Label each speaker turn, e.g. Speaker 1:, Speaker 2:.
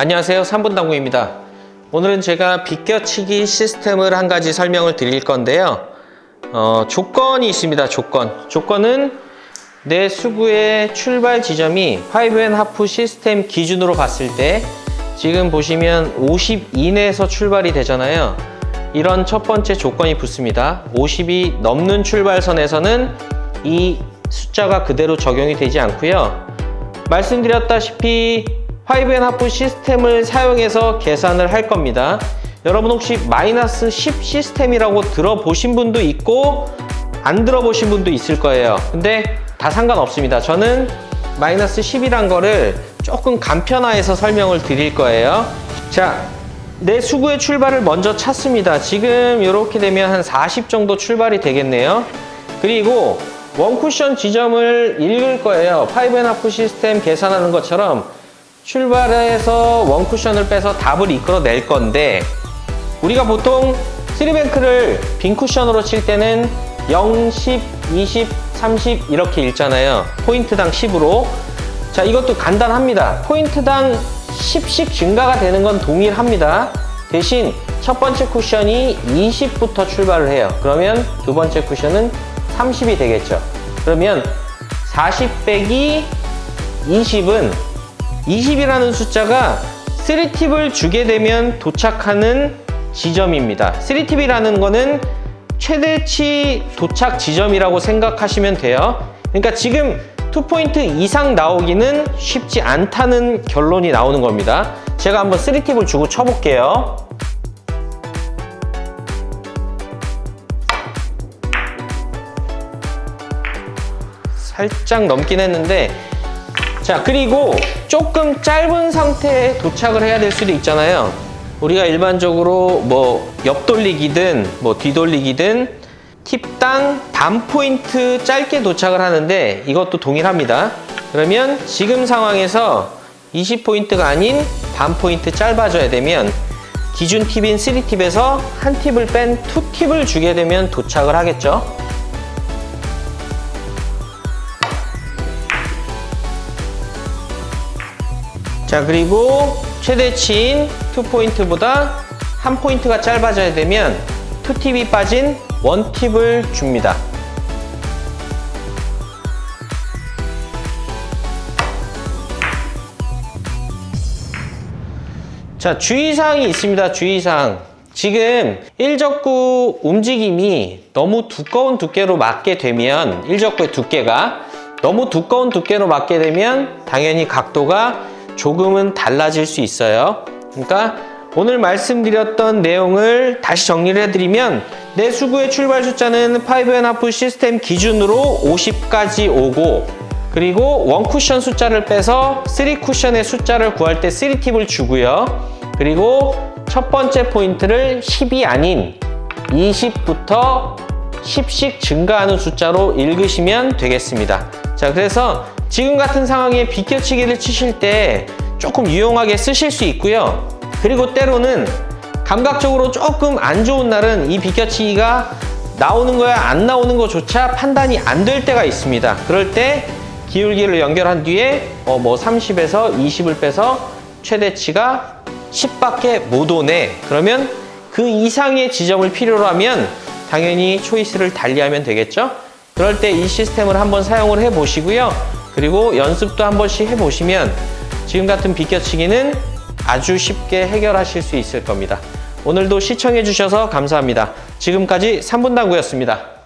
Speaker 1: 안녕하세요. 3분 당구입니다. 오늘은 제가 비껴치기 시스템을 한 가지 설명을 드릴 건데요. 어, 조건이 있습니다. 조건. 조건은 내 수구의 출발 지점이 5&하프 시스템 기준으로 봤을 때 지금 보시면 50 이내에서 출발이 되잖아요. 이런 첫 번째 조건이 붙습니다. 50이 넘는 출발선에서는 이 숫자가 그대로 적용이 되지 않고요. 말씀드렸다시피 5&하프 시스템을 사용해서 계산을 할 겁니다. 여러분 혹시 마이너스 10 시스템이라고 들어보신 분도 있고 안 들어보신 분도 있을 거예요. 근데 다 상관없습니다. 저는 마이너스 10이란 거를 조금 간편화해서 설명을 드릴 거예요. 자, 내 수구의 출발을 먼저 찾습니다. 지금 이렇게 되면 한 40 정도 출발이 되겠네요. 그리고 원쿠션 지점을 읽을 거예요. 5&하프 시스템 계산하는 것처럼 출발해서 원쿠션을 빼서 답을 이끌어낼 건데 우리가 보통 3뱅크를 빈 쿠션으로 칠 때는 0, 10, 20, 30 이렇게 읽잖아요. 포인트당 10으로. 자, 이것도 간단합니다. 포인트당 10씩 증가가 되는 건 동일합니다. 대신 첫 번째 쿠션이 20부터 출발을 해요. 그러면 두 번째 쿠션은 30이 되겠죠. 그러면 40 빼기 20은 20이라는 숫자가 3팁을 주게 되면 도착하는 지점입니다. 3팁이라는 거는 최대치 도착 지점이라고 생각하시면 돼요. 그러니까 지금 2포인트 이상 나오기는 쉽지 않다는 결론이 나오는 겁니다. 제가 한번 3팁을 주고 쳐볼게요. 살짝 넘긴 했는데 자 그리고 조금 짧은 상태에 도착을 해야 될 수도 있잖아요. 우리가 일반적으로 뭐 옆돌리기든 뭐 뒤돌리기든 팁당 반 포인트 짧게 도착을 하는데 이것도 동일합니다. 그러면 지금 상황에서 20포인트가 아닌 반 포인트 짧아져야 되면 기준 팁인 3팁에서 한 팁을 뺀 2팁을 주게 되면 도착을 하겠죠 자 그리고 최대치인 2포인트보다 한 포인트가 짧아져야 되면 2팁이 빠진 1팁을 줍니다. 자 주의사항이 있습니다. 주의사항. 지금 일적구 움직임이 너무 두꺼운 두께로 맞게 되면 일적구의 두께가 너무 두꺼운 두께로 맞게 되면 당연히 각도가 조금은 달라질 수 있어요. 그러니까 오늘 말씀드렸던 내용을 다시 정리를 해드리면 내 수구의 출발 숫자는 5&하프 시스템 기준으로 50까지 오고 그리고 원 쿠션 숫자를 빼서 3 쿠션의 숫자를 구할 때 3팁을 주고요. 그리고 첫 번째 포인트를 10이 아닌 20부터 10씩 증가하는 숫자로 읽으시면 되겠습니다. 자, 그래서 지금 같은 상황에 비껴치기를 치실 때 조금 유용하게 쓰실 수 있고요. 그리고 때로는 감각적으로 조금 안 좋은 날은 이 비껴치기가 나오는 거야 안 나오는 거조차 판단이 안 될 때가 있습니다. 그럴 때 기울기를 연결한 뒤에 어, 뭐 30에서 20을 빼서 최대치가 10밖에 못 오네. 그러면 그 이상의 지점을 필요로 하면 당연히 초이스를 달리하면 되겠죠. 그럴 때 이 시스템을 한번 사용을 해 보시고요. 그리고 연습도 한 번씩 해보시면 지금 같은 비껴치기는 아주 쉽게 해결하실 수 있을 겁니다. 오늘도 시청해 주셔서 감사합니다. 지금까지 3분 당구였습니다.